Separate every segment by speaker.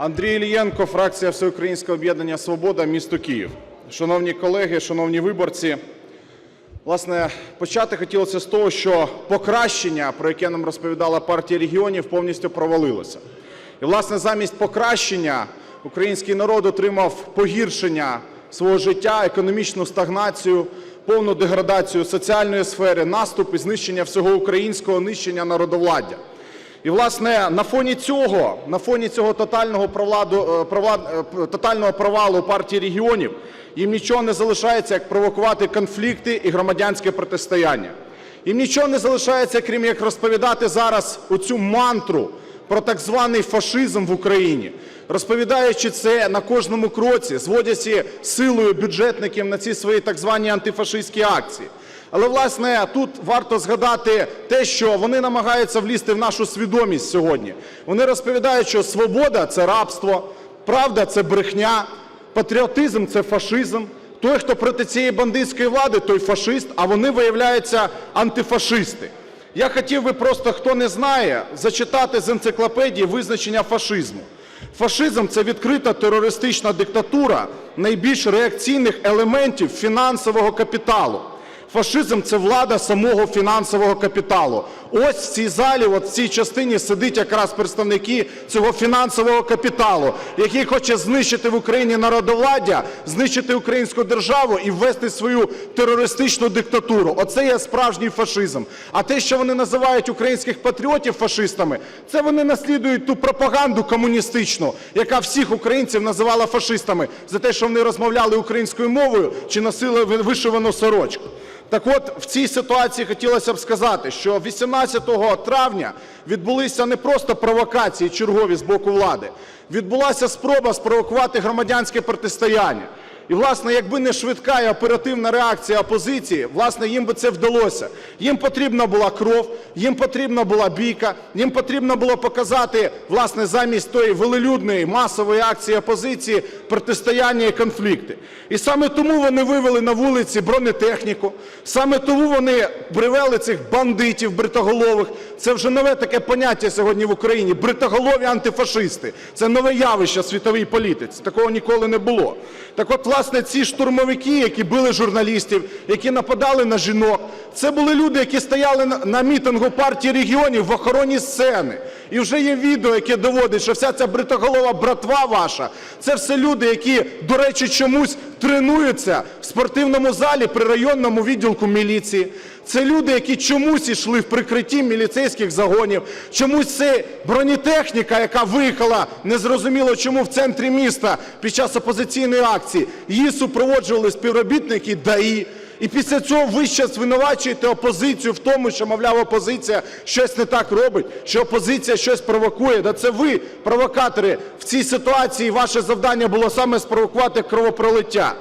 Speaker 1: Андрій Ілієнко, фракція Всеукраїнського об'єднання Свобода, місто Київ. Шановні колеги, шановні виборці, власне, почати хотілося з того, що покращення, про яке нам розповідала партія регіонів, повністю провалилося. І, власне, замість покращення український народ отримав погіршення свого життя, економічну стагнацію, повну деградацію соціальної сфери, наступ і знищення всього українського, нищення народовладдя. І, власне, на фоні цього, на фоні цього тотального провладу, е, провлад- е, тотального провалу партії регіонів їм нічого не залишається, як провокувати конфлікти і громадянське протистояння. Їм нічого не залишається, крім як розповідати зараз оцю мантру про так званий фашизм в Україні, розповідаючи це на кожному кроці, зводячи силою бюджетників на ці свої так звані антифашистські акції. Але, власне, тут варто згадати те, що вони намагаються влізти в нашу свідомість сьогодні. Вони розповідають, що свобода – це рабство, правда – це брехня, патріотизм – це фашизм. Той, хто проти цієї бандитської влади, той фашист, а вони, виявляються, антифашисти. Я хотів би просто, хто не знає, зачитати з енциклопедії визначення фашизму. Фашизм – це відкрита терористична диктатура найбільш реакційних елементів фінансового капіталу. Фашизм – це влада самого фінансового капіталу. Ось в цій залі, от в цій частині сидить якраз представники цього фінансового капіталу, який хоче знищити в Україні народовладдя, знищити українську державу і ввести свою терористичну диктатуру. Оце є справжній фашизм. А те, що вони називають українських патріотів фашистами, це вони наслідують ту пропаганду комуністичну, яка всіх українців називала фашистами за те, що вони розмовляли українською мовою чи носили вишивану сорочку. Так от, в цій ситуації хотілося б сказати, що 18 травня відбулися не просто провокації чергові з боку влади, відбулася спроба спровокувати громадянське протистояння. І, власне, якби не швидка і оперативна реакція опозиції, власне, їм би це вдалося. Їм потрібна була кров, їм потрібна була бійка, їм потрібно було показати, власне, замість тої велелюдної масової акції опозиції протистояння і конфлікти. І саме тому вони вивели на вулиці бронетехніку, саме тому вони привели цих бандитів бритоголових. Це вже нове таке поняття сьогодні в Україні – бритоголові антифашисти. Це нове явище світовій політиці, такого ніколи не було. Так от, власне, ці штурмовики, які били журналістів, які нападали на жінок, це були люди, які стояли на, мітингу партії регіонів в охороні сцени. І вже є відео, яке доводить, що вся ця бритоголова братва ваша, це все люди, які, до речі, чомусь тренуються в спортивному залі при районному відділку міліції. Це люди, які чомусь йшли в прикритті міліцейських загонів, чомусь це бронетехніка, яка виїхала незрозуміло чому в центрі міста під час опозиційної акції. Її супроводжували співробітники ДАІ. І після цього ви ще звинувачуєте опозицію в тому, що, мовляв, опозиція щось не так робить, що опозиція щось провокує. Да це ви, провокатори, в цій ситуації ваше завдання було саме спровокувати кровопролиття.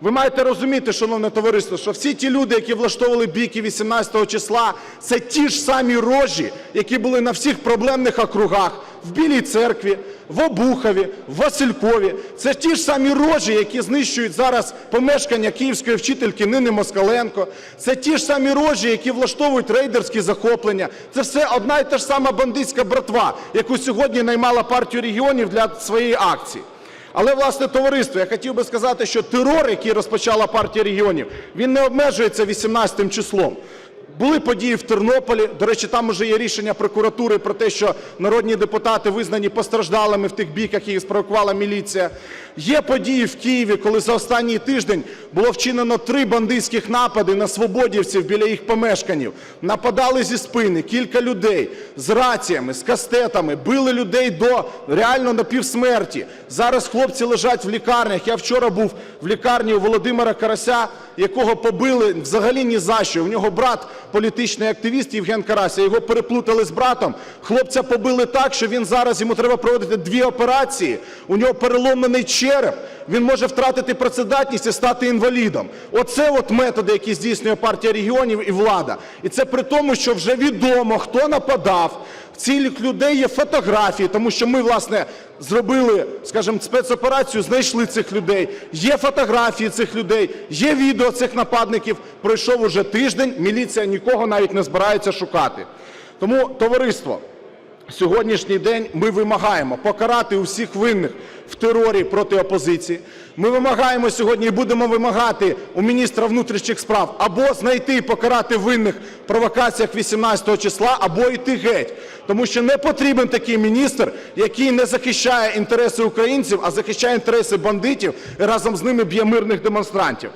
Speaker 1: Ви маєте розуміти, шановне товариство, що всі ті люди, які влаштовували бійки 18 числа, це ті ж самі рожі, які були на всіх проблемних округах, в Білій церкві, в Обухові, в Василькові. Це ті ж самі рожі, які знищують зараз помешкання київської вчительки Нини Москаленко. Це ті ж самі рожі, які влаштовують рейдерські захоплення. Це все одна і та ж сама бандитська братва, яку сьогодні наймала партію регіонів для своєї акції. Але, власне, товариство, я хотів би сказати, що терор, який розпочала партія регіонів, він не обмежується 18 числом. Були події в Тернополі. До речі, там вже є рішення прокуратури про те, що народні депутати визнані постраждалими в тих бійках, які спровокувала міліція. Є події в Києві, коли за останній тиждень було вчинено три бандитських напади на свободівців біля їх помешканів. Нападали зі спини кілька людей з раціями, з кастетами, били людей до реально напівсмерті. Зараз хлопці лежать в лікарнях. Я вчора був в лікарні у Володимира Карася, якого побили взагалі ні за що. У нього брат політичний активіст Євген Карася, його переплутали з братом. Хлопця побили так, що він зараз, йому треба проводити дві операції. У нього переломлений череп, він може втратити працедатність і стати інвалідом. Оце от методи, які здійснює партія регіонів і влада. І це при тому, що вже відомо, хто нападав. В цих людей є фотографії, тому що ми, власне, зробили, скажімо, спецоперацію, знайшли цих людей. Є фотографії цих людей, є відео цих нападників. Пройшов уже тиждень, міліція нікого навіть не збирається шукати. Тому, товариство, сьогоднішній день ми вимагаємо покарати усіх винних в терорі проти опозиції. Ми вимагаємо сьогодні і будемо вимагати у міністра внутрішніх справ або знайти і покарати винних в провокаціях 18 числа, або йти геть. Тому що не потрібен такий міністр, який не захищає інтереси українців, а захищає інтереси бандитів і разом з ними б'є мирних демонстрантів.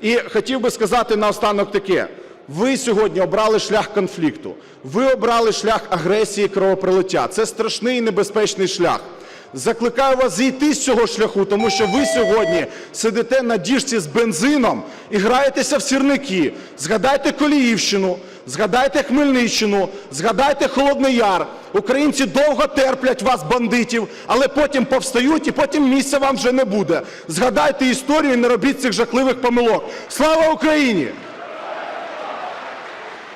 Speaker 1: І хотів би сказати наостанок таке. Ви сьогодні обрали шлях конфлікту. Ви обрали шлях агресії, і кровопролиття. Це страшний і небезпечний шлях. Закликаю вас зійти з цього шляху, тому що ви сьогодні сидите на діжці з бензином і граєтеся в сірники. Згадайте Коліївщину, згадайте Хмельниччину, згадайте Холодний Яр. Українці довго терплять вас, бандитів, але потім повстають і потім місця вам вже не буде. Згадайте історію і не робіть цих жахливих помилок. Слава Україні!